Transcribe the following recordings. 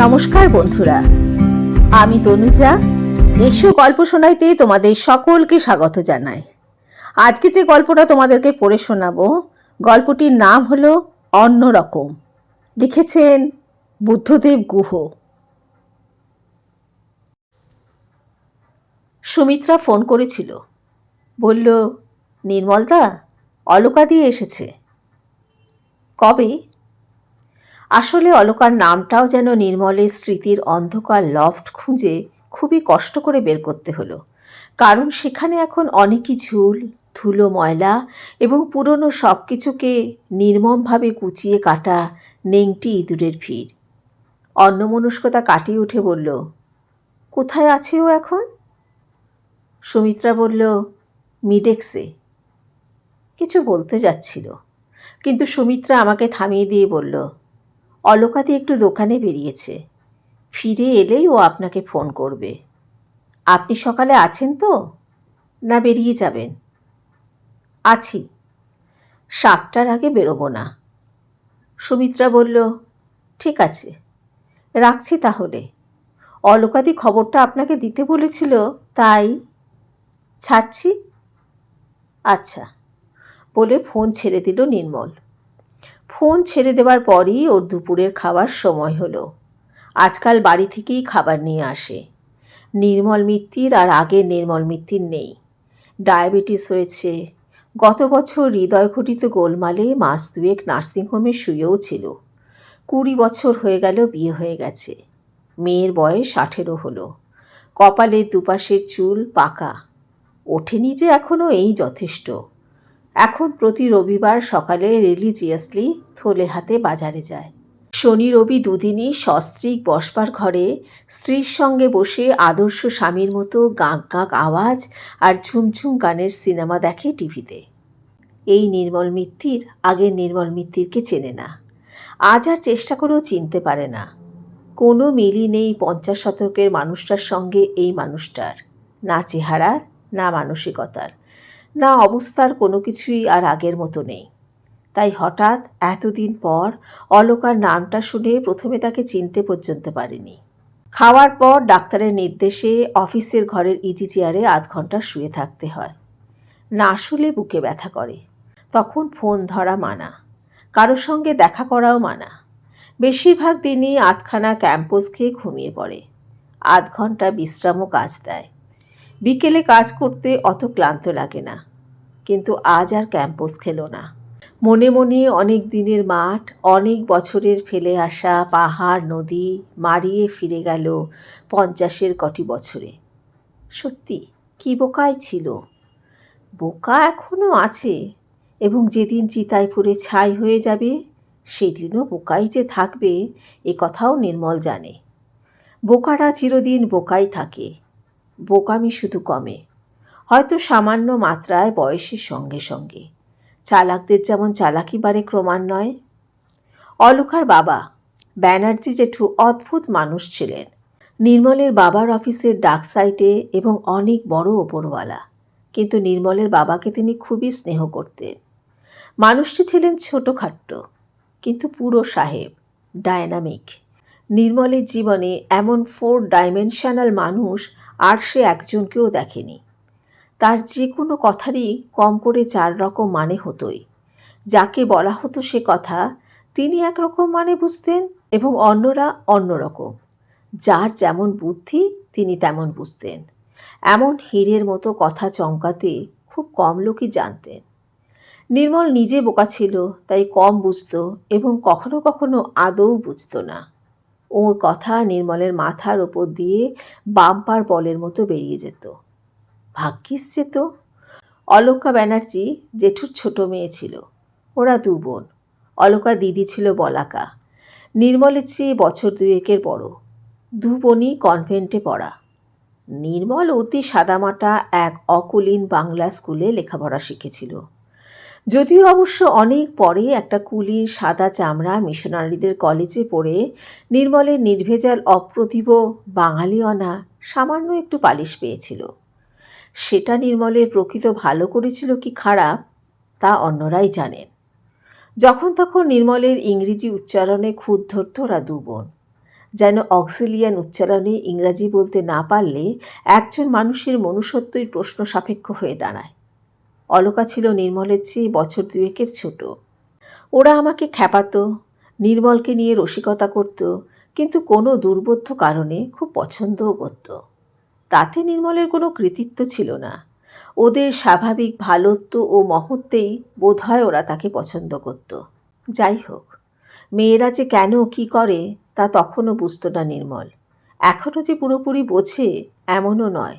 নমস্কার বন্ধুরা। আমি তনুজা। এসো গল্প শোনাইতে তোমাদের সকলকে স্বাগত জানাই। আজকে যে গল্পটা তোমাদেরকে পড়ে শোনাবো, গল্পটির নাম হলো অন্যরকম। লিখেছেন বুদ্ধদেব গুহ। সুমিত্রা ফোন করেছিল। বলল, নির্মলদা, অলকা দিয়ে এসেছে। কবে? আসলে অলকার নামটাও যেন নির্মলের স্মৃতির অন্ধকার লফট খুঁজে খুবই কষ্ট করে বের করতে হলো। কারণ সেখানে এখন অনেকই ঝুল, ধুলো ময়লা এবং পুরনো সব কিছুকে নির্মমভাবে কুচিয়ে কাটা নেংটি ইঁদুরের ভিড়। অন্নমনস্কতা কাটিয়ে উঠে বলল, কোথায় আছে ও এখন? সুমিত্রা বলল, মিডেক্সে। কিছু বলতে যাচ্ছিল। কিন্তু সুমিত্রা আমাকে থামিয়ে দিয়ে বলল অলকাদি একটু দোকানে বেরিয়েছে। ফিরে এলেই ও আপনাকে ফোন করবে। আপনি সকালে আছেন তো? না বেরিয়ে যাবেন? আছি। সাতটার আগে বেরোবো না। সুমিত্রা বলল, ঠিক আছে, রাখছি তাহলে। অলকাদি খবরটা আপনাকে দিতে বলেছিল, তাই ছাড়ছি? আচ্ছা বলে ফোন ছেড়ে দিল নির্মল। ফোন ছেড়ে দেওয়ার পরই ওর দুপুরের খাবার সময় হলো। আজকাল বাড়ি থেকেই খাবার নিয়ে আসে। নির্মল মিত্তির আর আগের নির্মল মিত্তির নেই। ডায়াবেটিস হয়েছে। গত বছর হৃদয় ঘটিত গোলমালে মাস দুয়েক নার্সিংহোমে শুয়েও ছিল। কুড়ি বছর হয়ে গেল বিয়ে হয়ে গেছে। মেয়ের বয়স আঠেরো হলো। কপালের দুপাশের চুল পাকা। ওঠেনি যে এখনও এই যথেষ্ট। এখন প্রতি রবিবার সকালে রিলিজিয়াসলি থলে হাতে বাজারে যায়। শনি রবি দুদিনই সস্ত্রীক বসবার ঘরে, স্ত্রীর সঙ্গে বসে আদর্শ স্বামীর মতো গাঁক গাঁক আওয়াজ আর ঝুমঝুম গানের সিনেমা দেখে টিভিতে। এই নির্মল মিত্তির আগের নির্মল মিত্তিরকে চেনে না। আজ আর চেষ্টা করেও চিনতে পারে না। কোনো মিলই নেই পঞ্চাশ শতকের মানুষটার সঙ্গে এই মানুষটার। না চেহারার, না মানসিকতার। না, অবস্থার কোনো কিছুই আর আগের মতো নেই। তাই হঠাৎ এতদিন পর অলকার নামটা শুনে প্রথমে তাকে চিনতে পর্যন্ত পারেনি। খাওয়ার পর ডাক্তারের নির্দেশে অফিসের ঘরের ইজি চেয়ারে আধ ঘণ্টা শুয়ে থাকতে হয়। না শুলে বুকে ব্যথা করে। তখন ফোন ধরা মানা। কারোর সঙ্গে দেখা করাও মানা। বেশিরভাগ দিনই আধখানা ক্যাম্পাস খেয়ে ঘুমিয়ে পড়ে। আধ ঘণ্টা বিশ্রামও কাজ দেয়। বিকেলে কাজ করতে অত ক্লান্ত লাগে না। কিন্তু আজ আর ক্যাম্পাস খেলো না। মনে মনে অনেক দিনের মাঠ, অনেক বছরের ফেলে আসা পাহাড়, নদী মারিয়ে ফিরে গেল পঞ্চাশের কটি বছরে। সত্যি, কি বোকাই ছিল? বোকা এখনও আছে এবং যেদিন চিতায় পুড়ে ছাই হয়ে যাবে, সেদিনও বোকাই যে থাকবে এ কথাও নির্মল জানে। বোকারা চিরদিন বোকাই থাকে। বোকামি শুধু কমে। হয়তো সামান্য মাত্রায় বয়সের সঙ্গে সঙ্গে। চালাকদের যেমন চালাকি বাড়ে ক্রমান্বয়ে। অলকার বাবা, ব্যানার্জি জেঠু অদ্ভুত মানুষ ছিলেন। নির্মলের বাবার অফিসের ডাক সাইটে এবং অনেক বড় ওপরওয়ালা। কিন্তু নির্মলের বাবাকে তিনি খুবই স্নেহ করতেন। মানুষটি ছিলেন ছোটোখাট্ট, কিন্তু পুরো সাহেব, ডায়নামিক। নির্মলের জীবনে এমন ফোর ডাইমেনশনাল মানুষ আর সে একজনকেও দেখেনি। তার যে কোনো কথারই কম করে চার রকম মানে হতোই। যাকে বলা হতো সে কথা, তিনি একরকম মানে বুঝতেন এবং অন্যরা অন্যরকম। যার যেমন বুদ্ধি, তিনি তেমন বুঝতেন। এমন হীরের মতো কথা চমকাতে খুব কম লোকই জানতেন। নির্মল নিজে বোকা ছিল, তাই কম বুঝত এবং কখনো কখনো আদৌ বুঝত না। ওর কথা নির্মলের মাথার ওপর দিয়ে বাম্পার বলের মতো বেরিয়ে যেত। ভাগ্যিস যেত অলকা ব্যানার্জি জেঠুর ছোট মেয়ে ছিল। ওরা দু বোন। অলকা দিদি ছিল বলাকা। নির্মলের চেয়ে বছর দুয়েকের বড়। দু বোনই কনভেন্টে পড়া। নির্মল অতি সাদামাটা এক অকুলীন বাংলা স্কুলে লেখাপড়া শিখেছিল। যদিও অবশ্য অনেক পরে একটা কুলির সাদা চামড়া মিশনারিদের কলেজে পড়ে নির্মলের নির্ভেজাল অপ্রতিভ বাঙালিয়না সামান্য একটু পালিশ পেয়েছিল। সেটা নির্মলের প্রকৃত ভালো করেছিল কি খারাপ, তা অন্যরাই জানেন। যখন তখন নির্মলের ইংরেজি উচ্চারণে খুদ ধরত ওরা যেন অক্সিলিয়ান উচ্চারণে ইংরাজি বলতে না পারলে একজন মানুষের মনুষ্যত্বই প্রশ্ন সাপেক্ষ হয়ে দাঁড়ায়। অলকা ছিল নির্মলের চেয়ে বছর দুয়েকের ছোট। ওরা আমাকে খ্যাপাতো, নির্মলকে নিয়ে রসিকতা করত, কিন্তু কোনো দুর্বোধ্য কারণে খুব পছন্দও করত। তাতে নির্মলের কোনো কৃতিত্ব ছিল না। ওদের স্বাভাবিক ভালোত্ব ও মহত্বেই বোধহয় ওরা তাকে পছন্দ করত। যাই হোক, মেয়েরা যে কেন কি করে তা তখনও বুঝতো না নির্মল। এখনও যে পুরোপুরি বোঝে এমনও নয়।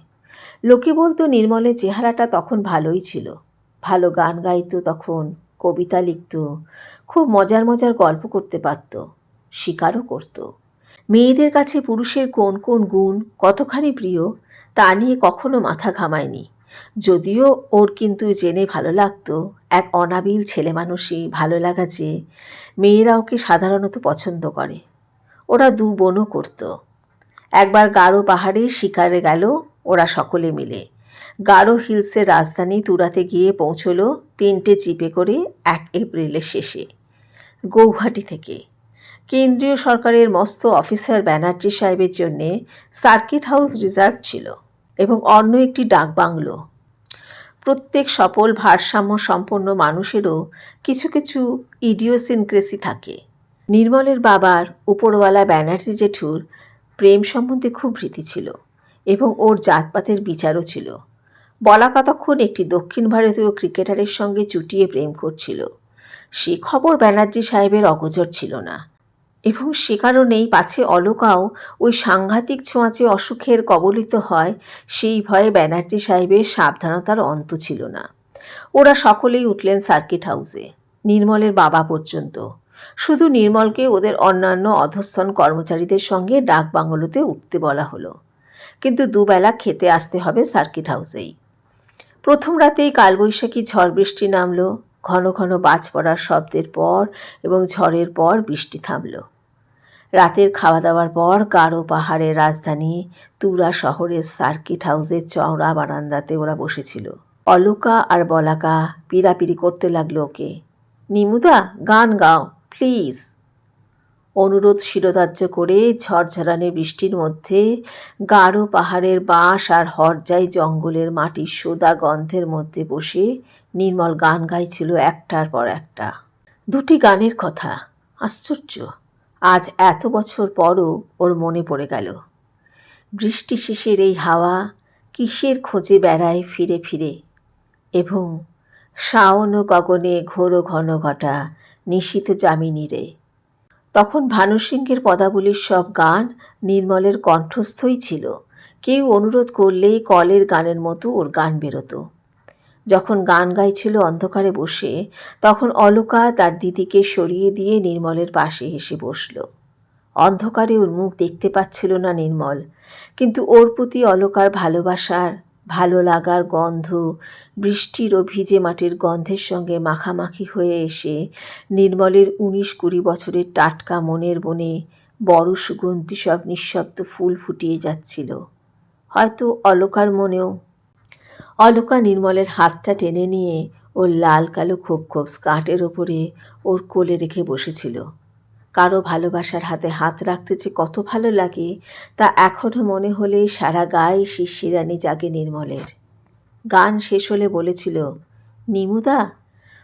লোকে বলতো নির্মলের চেহারাটা তখন ভালোই ছিল। ভালো গান গাইতো তখন, কবিতা লিখত, খুব মজার মজার গল্প করতে পারত স্বীকারও করত। মেয়েদের কাছে পুরুষের কোন কোন গুণ কতখানি প্রিয়, তা নিয়ে কখনো মাথা ঘামায়নি। যদিও ওর কিন্তু জেনে ভালো লাগতো, এক অনাবিল ছেলে মানুষই ভালো লাগা যে মেয়েরা ওকে সাধারণত পছন্দ করে। ওরা দু বোনও করত। একবার গাঢ় পাহাড়ে শিকারে গেল ওরা সকলে মিলে। গাঢ় হিলসের রাজধানী তুরাতে গিয়ে পৌঁছল তিনটে জিপে করে এক এপ্রিলের শেষে। গৌহাটি থেকে। কেন্দ্রীয় সরকারের মস্ত অফিসার ব্যানার্জি সাহেবের জন্যে সার্কিট হাউস রিজার্ভ ছিল এবং অন্য একটি ডাকবাংলো প্রত্যেক সফল ভারসাম্য সম্পন্ন মানুষেরও কিছু কিছু ইডিওসিনক্রেসি থাকে। নির্মলের বাবার উপরওয়ালা ব্যানার্জি জেঠুর প্রেম সম্বন্ধে খুব ভীতি ছিল। এবং ওর জাতপাতের বিচারও ছিল। বলা কতক্ষণ একটি দক্ষিণ ভারতীয় ক্রিকেটারের সঙ্গে চুটিয়ে প্রেম করছিল। সে খবর ব্যানার্জি সাহেবের অগোচর ছিল না। এবং সে কারণেই পাছে অলকাও ওই সাংঘাতিক ছোঁয়াচে অসুখের কবলিত হয়, সেই ভয়ে ব্যানার্জি সাহেবের সাবধানতার অন্ত ছিল না। ওরা সকলেই উঠলেন সার্কিট হাউসে, নির্মলের বাবা পর্যন্ত। শুধু নির্মলকে ওদের অন্যান্য অধস্তন কর্মচারীদের সঙ্গে ডাক বাংলোতে উঠতে বলা হলো। কিন্তু দুবেলা খেতে আসতে হবে সার্কিট হাউসেই। প্রথম রাতেই কালবৈশাখী ঝড় বৃষ্টি নামলো, ঘন ঘন বাজ পড়ার শব্দের পর এবং ঝড়ের পর বৃষ্টি থামল। রাতের খাওয়া দাওয়ার পর গাঢ় পাহাড়ের রাজধানী তুরা শহরের সার্কিট হাউসের চওড়া বারান্দাতে ওরা বসেছিল। অলকা আর বলাকা পিড়াপিড়ি করতে লাগল ওকে। নিমুদা, গান গাও, প্লিজ। অনুরোধ শিরোধার্য করে ঝড়ঝরানে বৃষ্টির মধ্যে গাঢ় পাহাড়ের বাঁশ আর হরজাই জঙ্গলের মাটির সোদা গন্ধের মধ্যে বসে নির্মল গান গাইছিল একটার পর একটা। দুটি গানের কথা। আশ্চর্য। আজ এত বছর পরও ওর মনে পড়ে গেল। বৃষ্টি শেষের এই হাওয়া কিসের খোঁজে বেড়ায় ফিরে ফিরে? এবং শাওন গগনে ঘোর ঘন ঘটা নিশিত যামিনীরে তখন ভানু সিংহের পদাবলীর সব গান নির্মলের কণ্ঠস্থই ছিল। কেউ অনুরোধ করলেই কলের গানের মতো ওর গান বেরোতো। যখন গান গাইছিল অন্ধকারে বসে, তখন অলকা তার দিদিকে সরিয়ে দিয়ে নির্মলের পাশে এসে বসল। অন্ধকারে ওর মুখ দেখতে পাচ্ছিল না নির্মল, কিন্তু ওর প্রতি অলকার ভালোবাসার ভালো লাগার গন্ধ, বৃষ্টির ও ভিজে মাটির গন্ধের সঙ্গে মাখামাখি হয়ে এসে নির্মলের উনিশ কুড়ি বছরের টাটকা মনের বনে বড় সুগন্ধি সব নিঃশব্দ ফুল ফুটিয়ে যাচ্ছিল। হয়তো অলকার মনেও। অলকা নির্মলের হাতটা টেনে নিয়ে ওর লাল কালো খোপ খোপ স্কার্টের ওপরে ওর কোলে রেখে বসেছিল। কারও ভালোবাসার হাতে হাত রাখতে যে কত ভালো লাগে, তা এখনও মনে হলে সারা গায়ে শিশিরানি জাগে নির্মলের। গান শেষ হলে বলেছিল, নিমুদা,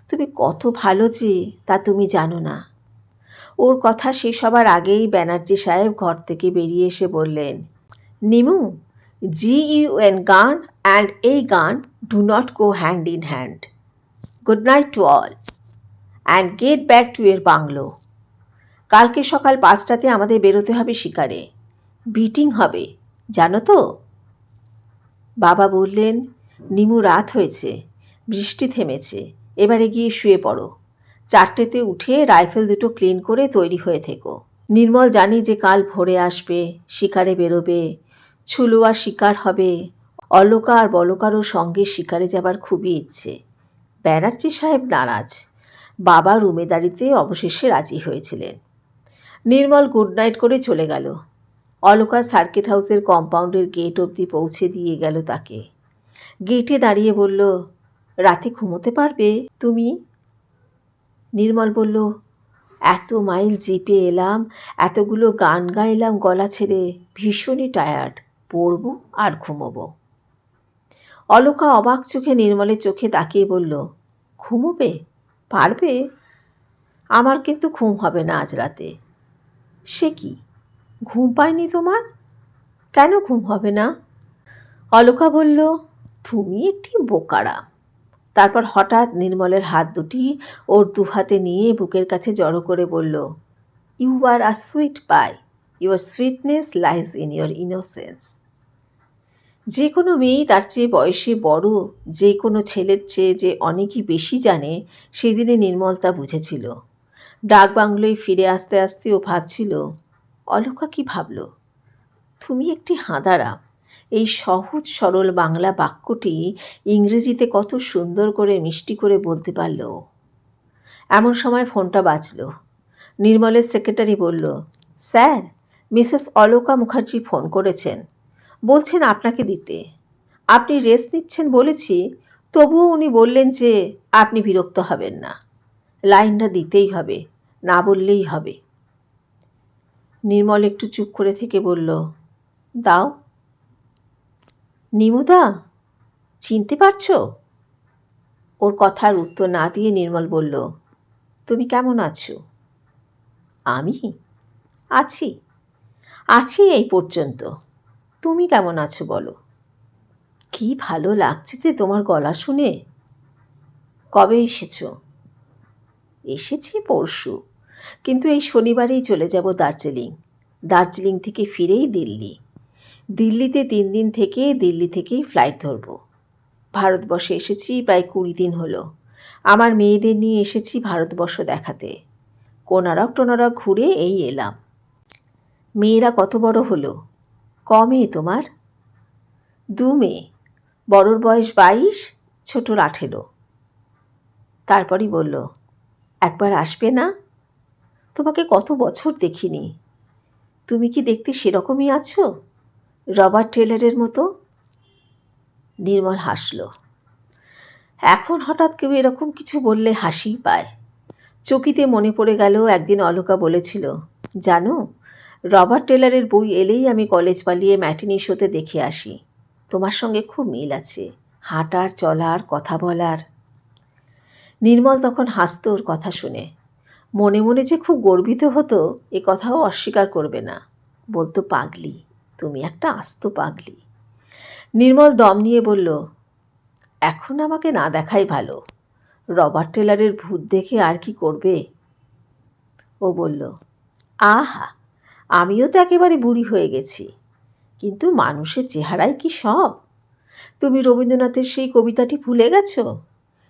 তুমি কত ভালো যে, তা তুমি জানো না। ওর কথা শেষ হবার আগেই ব্যানার্জি সাহেব ঘর থেকে বেরিয়ে এসে বললেন, Nimu, G U N gun and এই gun do not go hand in hand. Good night to all and get back to এর বাংলো। কালকে সকাল পাঁচটাতে আমাদের বেরোতে হবে শিকারে। বিটিং হবে, জানো তো? বাবা বললেন, নিমু, রাত হয়েছে। বৃষ্টি থেমেছে। এবারে গিয়ে শুয়ে পড়ো। চারটেতে উঠে রাইফেল দুটো ক্লিন করে তৈরি হয়ে থেকো। নির্মল জানি যে কাল ভোরে আসবে, শিকারে বেরোবে। ছুলুয়া শিকার হবে। অলকা আর বলকারও সঙ্গে শিকারে যাবার খুবই ইচ্ছে। ব্যানার্জি সাহেব নারাজ। বাবা রুমেদারিতে অবশেষে রাজি হয়েছিলেন। নির্মল গুড নাইট করে চলে গেল। অলকা সার্কিট হাউসের কম্পাউন্ডের গেট অবধি পৌঁছে দিয়ে গেল তাকে। গেটে দাঁড়িয়ে বলল, রাতে ঘুমোতে পারবে তুমি? নির্মল বলল, এত মাইল জিপে এলাম, এতগুলো গান গাইলাম গলা ছেড়ে, ভীষণই টায়ার্ড, পড়ব আর ঘুমোবো। অলকা অবাক চোখে নির্মলের চোখে তাকিয়ে বলল, ঘুমোবে? পারবে? আমার কিন্তু ঘুম হবে না আজ রাতে। সে কি? ঘুম পায়নি তোমার? কেন ঘুম হবে না? অলকা বলল, তুমি একটি বোকারা। তারপর হঠাৎ নির্মলের হাত দুটি ওর দু হাতে নিয়ে বুকের কাছে জড়ো করে বলল you are a sweet pie your sweetness lies in your innocence যে কোনো মেয়েই তার চেয়ে বয়সে বড়, যে কোনো ছেলের চেয়ে যে অনেকই বেশি জানে, সেদিনে নির্মল তা বুঝেছিল। ডাক বাংলোয় ফিরে আসতে আসতে ও ভাবছিল, অলকা কি ভাবল? তুমি একটি হাঁদারাম এই সহজ সরল বাংলা বাক্যটি ইংরেজিতে কত সুন্দর করে মিষ্টি করে বলতে পারল। এমন সময় ফোনটা বাজল। নির্মলের সেক্রেটারি বলল, sir, Mrs Aloka Mukherjee phone করেছেন। বলছেন আপনাকে দিতে। আপনি রেস্ট নিচ্ছেন বলেছি, তবুও উনি বললেন যে আপনি বিরক্ত হবেন না। লাইনটা দিতেই হবে, না বললেই হবে। নির্মল একটু চুপ করে থেকে বলল, দাও। নিমুদা, চিনতে পারছ? ওর কথার উত্তর না দিয়ে নির্মল বলল, তুমি কেমন আছো? আমি? আছি। আছি এই পর্যন্ত। তুমি কেমন আছো বলো? কি ভালো লাগছে যে তোমার গলা শুনে। কবে এসেছ? এসেছি পরশু। কিন্তু এই শনিবারেই চলে যাব দার্জিলিং। দার্জিলিং থেকে ফিরেই দিল্লি। দিল্লিতে তিন দিন থেকে দিল্লি থেকেই ফ্লাইট ধরবো। ভারতবর্ষে এসেছি প্রায় কুড়ি দিন হলো। আমার মেয়েদের নিয়ে এসেছি ভারতবর্ষ দেখাতে। কোনারক টোনারক ঘুরে এই এলাম। মেয়েরা কত বড় হলো? ক মেয়ে তোমার? দু মেয়ে। বড়র বয়স বাইশ, ছোটোর আঠেরো। তারপরই বলল একবার আসবে না? তোমাকে কত বছর দেখিনি। তুমি কি দেখতে সেরকমই আছো? রবার্ট টেলারের মতো? নির্মল হাসল। এখন হঠাৎ কেউ এরকম কিছু বললে হাসিই পায়। চকিতে মনে পড়ে গেল, একদিন অলকা বলেছিল, জানো, রবার্ট টেলারের বই এলেই আমি কলেজ পালিয়ে ম্যাটিনি শোতে দেখে আসি। তোমার সঙ্গে খুব মিল আছে। হাঁটার, চলার, কথা বলার। নির্মল তখন হাসত ওর কথা শুনে। মনে মনে যে খুব গর্বিত হতো, এ কথাও অস্বীকার করবে না। বলতো, পাগলি, তুমি একটা আস্ত পাগলি। নির্মল দম নিয়ে বলল, এখন আমাকে না দেখাই ভালো। রবার্ট টেলারের ভূত দেখে আর কি করবে? ও বলল, আহা, আমিও তো একেবারে বুড়ি হয়ে গেছি। কিন্তু মানুষের চেহারাই কি সব? তুমি রবীন্দ্রনাথের সেই কবিতাটি ভুলে গেছো?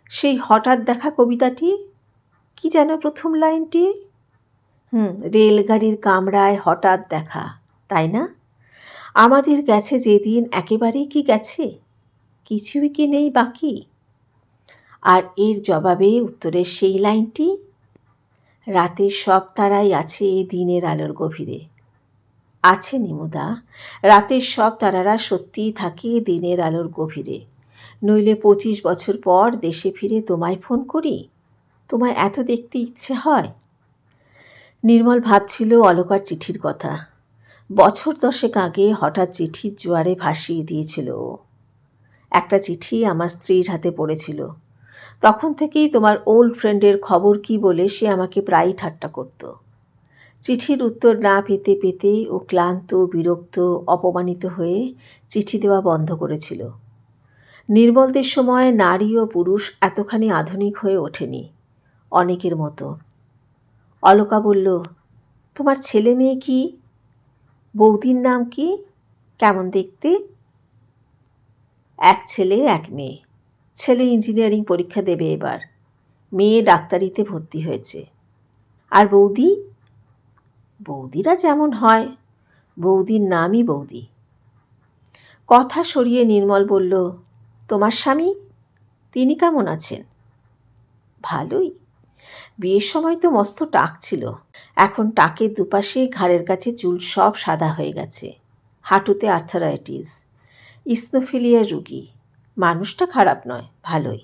সেই হঠাৎ দেখা কবিতাটি? কি যেন প্রথম লাইনটি? হুম, রেলগাড়ির কামরায় হঠাৎ দেখা, তাই না? আমাদের গেছে যেদিন একেবারেই কি গেছে? কিছুই কি নেই বাকি? আর এর জবাবে উত্তরের সেই লাইনটি? রাতের সব তারাই আছে এ দিনের আলোর গভীরে। আছে নিমুদা, রাতের সব তারারা সত্যিই থাকে দিনের আলোর গভীরে। নইলে পঁচিশ বছর পর দেশে ফিরে তোমায় ফোন করি। তোমায় এত দেখতে ইচ্ছে হয়। নির্মল ভাবছিল অলকার চিঠির কথা। বছর দশেক আগে হঠাৎ চিঠির জোয়ারে ভাসিয়ে দিয়েছিল। ও একটা চিঠি আমার স্ত্রীর হাতে পড়েছিল। তখন থেকেই তোমার ওল্ড ফ্রেন্ডের খবর কি বলে সে আমাকে প্রায়ই ঠাট্টা করত। চিঠির উত্তর না পেতে পেতে ও ক্লান্ত, বিরক্ত, অপমানিত হয়ে চিঠি দেওয়া বন্ধ করেছিল। নির্মলদের সময় নারী ও পুরুষ এতখানি আধুনিক হয়ে ওঠেনি, অনেকের মতো। অলকা বলল, তোমার ছেলে মেয়ে কি? বৌদির নাম কি? কেমন দেখতে? এক ছেলে, এক মেয়ে। ছেলে ইঞ্জিনিয়ারিং পরীক্ষা দেবে এবার। মেয়ে ডাক্তারিতে ভর্তি হয়েছে। আর বৌদি? বৌদিরা যেমন হয়। বৌদির নামই বৌদি। কথা সরিয়ে নির্মল বলল তোমার স্বামী? তিনি কেমন আছেন? ভালোই। বিয়ের সময় তো মস্ত টাক ছিল। এখন টাকের দুপাশে ঘাড়ের কাছে চুল সব সাদা হয়ে গেছে। হাঁটুতে আর্থারাইটিস। ইসনোফিলিয়ার রুগী। মানুষটা খারাপ নয়, ভালোই।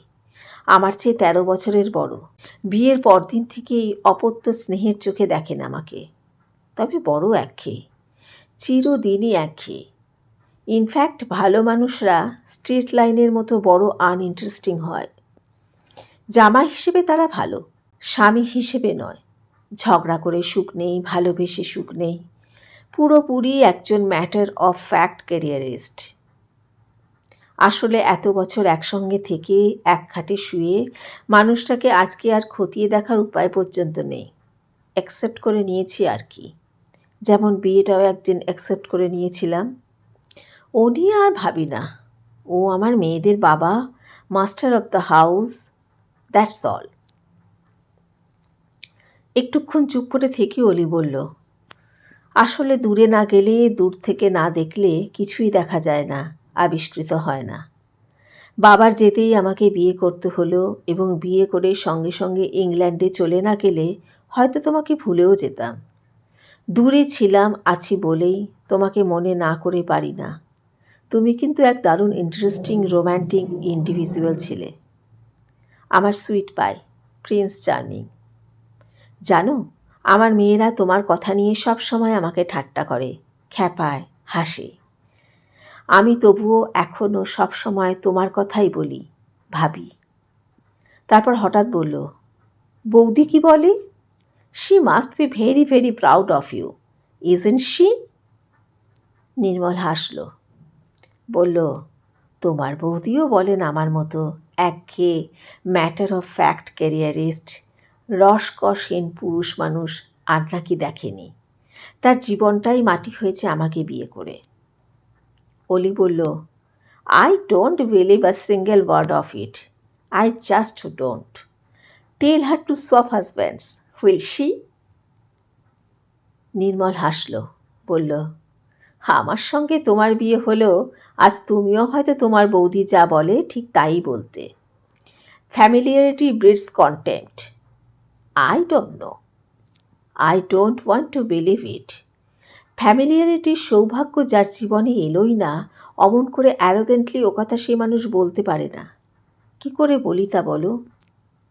আমার চেয়ে তেরো বছরের বড়। বিয়ের পরদিন থেকেই অপত্য স্নেহের চোখে দেখেন আমাকে। তবে বড় একঘেয়ে। চিরদিনই একঘেয়ে। ইনফ্যাক্ট ভালো মানুষরা স্ট্রিট লাইনের মতো বড় আনইন্টারেস্টিং হয়। জামা হিসেবে তারা ভালো, স্বামী হিসেবে নয়। ঝগড়া করে সুখ নেই, ভালোবেসে সুখ নেই। পুরোপুরি একজন ম্যাটার অফ ফ্যাক্ট ক্যারিয়ারিস্ট আসলে এত বছর একসঙ্গে থেকে এক খাটে শুয়ে মানুষটাকে আজকে আর খতিয়ে দেখার উপায় পর্যন্ত নেই। অ্যাকসেপ্ট করে নিয়েছি আর কি। যেমন বিয়েটাও একদিন অ্যাকসেপ্ট করে নিয়েছিলাম। ও নিয়ে আর ভাবি না। ও আমার মেয়েদের বাবা, master of the house, that's all. একটুক্ষণ চুপ করে থেকে অলি বলল, আসলে দূরে না গেলে, দূর থেকে না দেখলে কিছুই দেখা যায় না, আবিষ্কৃত হয় না। বাবার যেতেই আমাকে বিয়ে করতে হলো এবং বিয়ে করে সঙ্গে সঙ্গে ইংল্যান্ডে চলে না গেলে হয়তো তোমাকে ভুলেও যেতাম। দূরে ছিলাম, আছি বলেই তোমাকে মনে না করে পারি না। তুমি কিন্তু এক দারুণ ইন্টারেস্টিং রোম্যান্টিক ইন্ডিভিজুয়াল ছিলে। আমার সুইট পাই প্রিন্স চার্মিং জানো, আমার মেয়েরা তোমার কথা নিয়ে সব সময় আমাকে ঠাট্টা করে, খ্যাপায়, হাসে। আমি তবুও এখনও সব সময় তোমার কথাই বলি, ভাবি। তারপর হঠাৎ বলল, বৌদি কি বলে? She must be very very proud of you isn't she Nirmal হাসল। বলল, তোমার বৌদিও বলেন আমার মতো একঘেয়ে ম্যাটার অফ ফ্যাক্ট ক্যারিয়ারিস্ট রসকসহীন পুরুষ মানুষ আর নাকি দেখেনি। তার জীবনটাই মাটি হয়েছে আমাকে বিয়ে করে। অলি বলল I don't believe a single word of it I just don't tell her to swap husbands while she Nirmal হাসল, বলল, আমার সঙ্গে তোমার বিয়ে হলেও আজ তুমিও হয়তো তোমার বৌদি যা বলে ঠিক তাই বলতে। Familiarity breeds contempt I don't know I don't want to believe it ফ্যামিলিয়ারিটির সৌভাগ্য যার জীবনে এলোই না, অমন করে অ্যারোগেন্টলি ও কথা সে মানুষ বলতে পারে না। কি করে বলি তা বলো?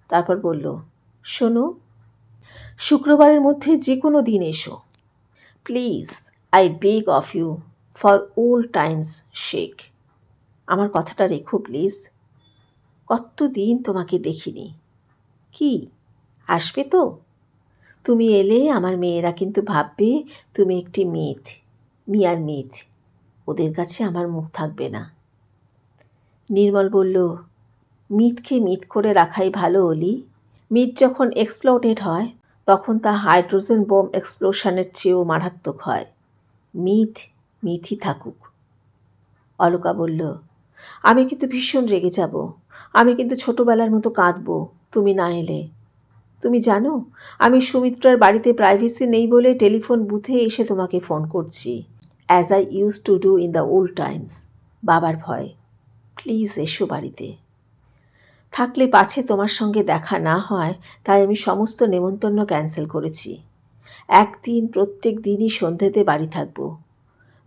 তারপর বলল, শোনো, শুক্রবারের মধ্যে যে কোনো দিন এসো। Please I beg of you for old times sake. আমার কথাটা রেখো, প্লিজ। কত দিন তোমাকে দেখিনি। কি? আসবে তো? তুমি এলে আমার মেয়েরা কিন্তু ভাববে তুমি একটি মিথ, মিয়ার মিথ। ওদের কাছে আমার মুখ থাকবে না। নির্মল বলল, মিথকে মিথ করে রাখাই ভালো, অলি। মিথ যখন এক্সপ্লোডেড হয়, তখন তা হাইড্রোজেন বোম এক্সপ্লোশনের চেয়েও মারাত্মক হয়। মিথ মিথই থাকুক। অলকা বলল, আমি কিন্তু ভীষণ রেগে যাব। আমি কিন্তু ছোটোবেলার মতো কাঁদবো, তুমি না এলে। তুমি জানো, আমি সুমিত্রার বাড়িতে প্রাইভেসি নেই বলে টেলিফোন বুথে এসে তোমাকে ফোন করছি। As I use to do in the old times বাবার ভয়। প্লিজ এসো বাড়িতে। থাকলে পাছে তোমার সঙ্গে দেখা না হয়, তাই আমি সমস্ত নেমন্তন্ন ক্যান্সেল করেছি। একদিন, প্রত্যেক দিনই সন্ধ্যেতে বাড়ি থাকব।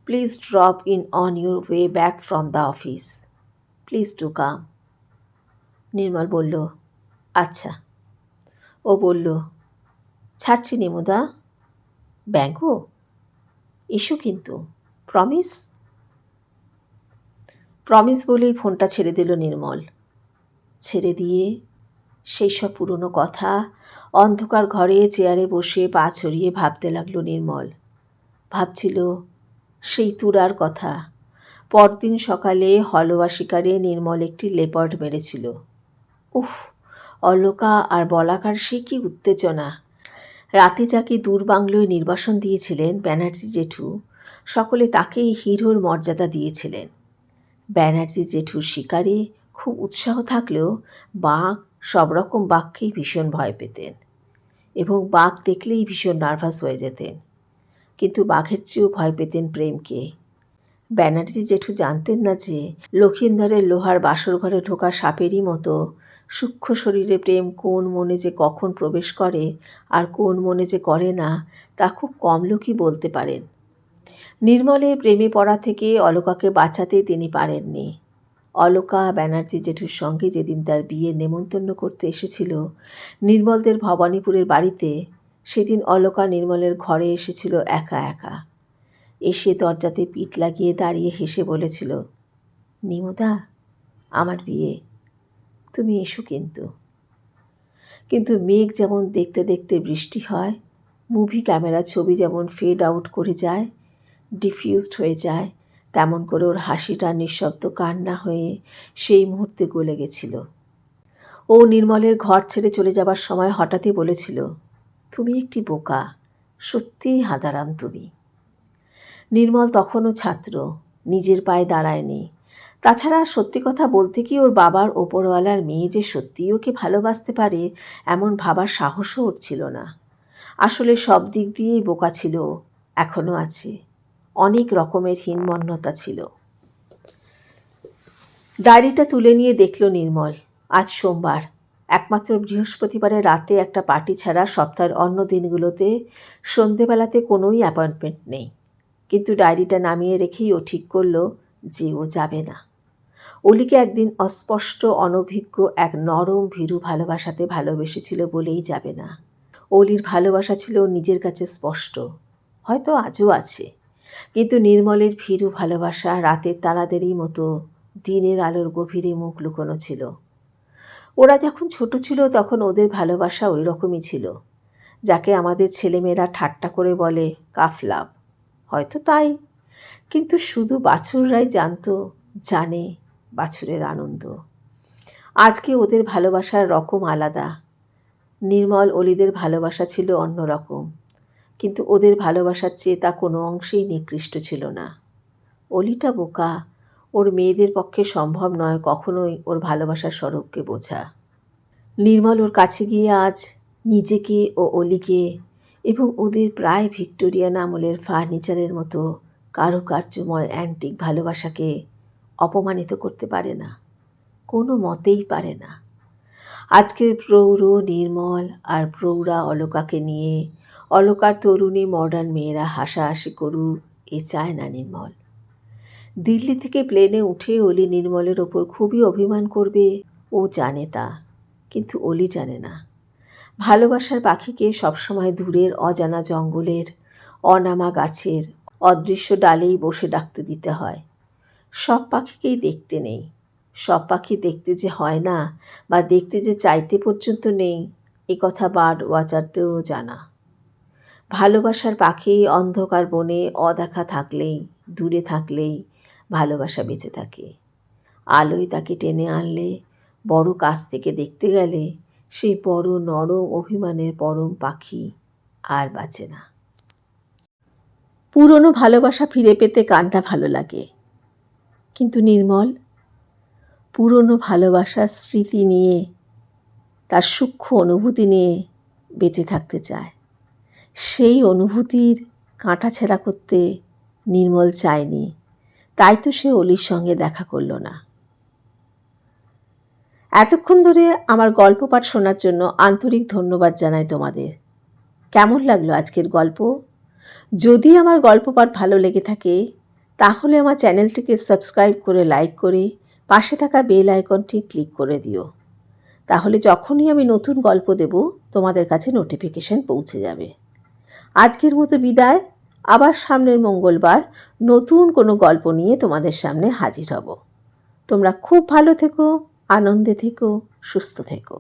Please drop in on your way back from the office please to come Nirmal বলল আচ্ছা। ও বলল, ছাড়ছি নিমুদা। ব্যাঙ্কও এসো কিন্তু প্রমিস প্রমিস বলেই ফোনটা ছেড়ে দিল নির্মল। ছেড়ে দিয়ে সেই সব পুরনো কথা অন্ধকার ঘরে চেয়ারে বসে পা ছড়িয়ে ভাবতে লাগল নির্মল। ভাবছিল সেই তুরার কথা। পরদিন সকালে হলওয়া শিকারে নির্মল একটি লেপার্ড মেরেছিল। উফ, অলকা আর বলাকার সে কি উত্তেজনা। রাতে যাকে দূরবাংলোয় নির্বাসন দিয়েছিলেন ব্যানার্জি জেঠু, সকলে তাকেই হিরোর মর্যাদা দিয়েছিলেন। ব্যানার্জি জেঠুর শিকারে খুব উৎসাহ থাকলেও বাঘ সব রকম বাঘকেই ভীষণ ভয় পেতেন এবং বাঘ দেখলেই ভীষণ নার্ভাস হয়ে যেতেন। কিন্তু বাঘের চেয়েও ভয় পেতেন প্রেমকে। ব্যানার্জি জেঠু জানতেন না যে, লক্ষিন্দরের লোহার বাসর ঘরে ঢোকা সাপেরই মতো সূক্ষ্ম শরীরে প্রেম কোন মনে যে কখন প্রবেশ করে আর কোন মনে যে করে না, তা খুব কম লোকই বলতে পারেন। নির্মলের প্রেমে পড়া থেকে অলকাকে বাঁচাতে তিনি পারেননি। অলকা ব্যানার্জি জেঠুর সঙ্গে যেদিন তার বিয়ে নেমন্তন্ন করতে এসেছিল, নির্মলদের ভবানীপুরের বাড়িতে সেদিন অলকা নির্মলের ঘরে এসেছিল একা একা। এসে দরজাতে পিঠ লাগিয়ে দাঁড়িয়ে হেসে বলেছিল, নিমদা, আমার বিয়ে। তুমি এসো কিন্তু। কিন্তু মেঘ যেমন দেখতে দেখতে বৃষ্টি হয়, মুভি ক্যামেরা ছবি যেমন ফেড আউট করে যায় ডিফিউজড হয়ে যায়, তেমন করে ওর হাসিটা নিঃশব্দ কান্না হয়ে সেই মুহূর্তে গলে গেছিল। ও নির্মলের ঘর ছেড়ে চলে যাবার সময় হঠাৎই বলেছিল তুমি একটি বোকা, সত্যিই হাদারাম তুমি। নির্মল তখনও ছাত্র, নিজের পায়ে দাঁড়ায়নি। তাছাড়া সত্যি কথা বলতে কি ওর বাবার ওপরওয়ালার মেয়ে যে সত্যিই ওকে ভালোবাসতে পারে, এমন ভাবার সাহসও ওর ছিল না। আসলে সব দিক দিয়েই বোকা ছিল এখনও আছে। অনেক রকমের হীনমন্যতা ছিল। ডায়েরিটা তুলে নিয়ে দেখল নির্মল, আজ সোমবার। একমাত্র বৃহস্পতিবারে রাতে একটা পার্টি ছাড়া সপ্তাহের অন্য দিনগুলোতে সন্ধেবেলাতে কোনোই অ্যাপয়েন্টমেন্ট নেই। কিন্তু ডায়েরিটা নামিয়ে রেখেই ও ঠিক করল যে ও যাবে না। অলিকে একদিন অস্পষ্ট, অনভিজ্ঞ, এক নরম ভীরু ভালোবাসাতে ভালোবেসেছিল বলেই যাবে না। অলির ভালোবাসা ছিল নিজের কাছে স্পষ্ট। হয়তো আজও আছে। কিন্তু নির্মলের ভীরু ভালোবাসা রাতের তারাদেরই মতো দিনের আলোর গভীরে মুখ লুকোনো ছিল। ওরা যখন ছোট ছিল তখন ওদের ভালোবাসা ওই রকমই ছিল। যাকে আমাদের ছেলেমেয়েরা ঠাট্টা করে বলে কাফলাভ হয়তো তাই। কিন্তু শুধু বাছুররাই জানতো, জানে বাছুরের আনন্দ। আজকে ওদের ভালোবাসার রকম আলাদা। নির্মল অলিদের ভালোবাসা ছিল অন্যরকম কিন্তু ওদের ভালোবাসার চেয়ে তা কোনো অংশেই নিকৃষ্ট ছিল না। অলিটা বোকা ওর মেয়েদের পক্ষে সম্ভব নয় কখনোই ওর ভালোবাসার স্বরূপকে বোঝা। নির্মল ওর কাছে গিয়ে আজ নিজেকে ও অলিকে এবং ওদের প্রায় ভিক্টোরিয়ান আমলের ফার্নিচারের মতো কারুকার্যময় অ্যান্টিক ভালোবাসাকে অপমানিত করতে পারে না, কোনো মতেই পারে না। আজকের প্রৌঢ় নির্মল আর প্রৌঢ়া অলকাকে নিয়ে অলকার তরুণী মডার্ন মেয়েরা হাসাহাসি করুক, এ চায় না নির্মল। দিল্লি থেকে প্লেনে উঠে অলি নির্মলের ওপর খুবই অভিমান করবে। ও জানে তা, কিন্তু অলি জানে না। ভালোবাসার পাখিকে সবসময় দূরের, অজানা জঙ্গলের, অনামা গাছের, অদৃশ্য ডালেই বসে ডাকতে দিতে হয়। সব পাখিকেই দেখতে নেই। সব পাখি দেখতে যে হয় না বা দেখতে যে চাইতে পর্যন্ত নেই, এ কথা বার্ড ওয়াচারদেরও জানা। ভালোবাসার পাখি অন্ধকার বনে অদেখা থাকলেই, দূরে থাকলেই ভালোবাসা বেঁচে থাকে। আলোয় তাকে টেনে আনলে, বড় কাছ থেকে দেখতে গেলে সেই বড় নরম অভিমানের পরম পাখি আর বাঁচে না। পুরনো ভালোবাসা ফিরে পেতে কানটা ভালো লাগে। কিন্তু নির্মল, পুরনো ভালোবাসার স্মৃতি নিয়ে, তার সূক্ষ্ম অনুভূতি নিয়ে বেঁচে থাকতে চায়। সেই অনুভূতির কাঁটাছেঁড়া করতে নির্মল চায়নি। তাই তো সে অলির সঙ্গে দেখা করল না। এতক্ষণ ধরে আমার গল্প পাঠ শোনার জন্য আন্তরিক ধন্যবাদ জানাই তোমাদের। কেমন লাগল আজকের গল্প? যদি আমার গল্প পাঠ ভালো লেগে থাকে, তাহলে আমার চ্যানেলটিকে সাবস্ক্রাইব করে লাইক করে পাশে থাকা বেল আইকনটি ক্লিক করে দিও। তাহলে যখনই আমি নতুন গল্প দেব, তোমাদের কাছে নোটিফিকেশন পৌঁছে যাবে। আজকের মতো বিদায় আবার সামনের মঙ্গলবার নতুন কোনো গল্প নিয়ে তোমাদের সামনে হাজির হব। তোমরা খুব ভালো থেকো, আনন্দে থেকো, সুস্থ থেকো।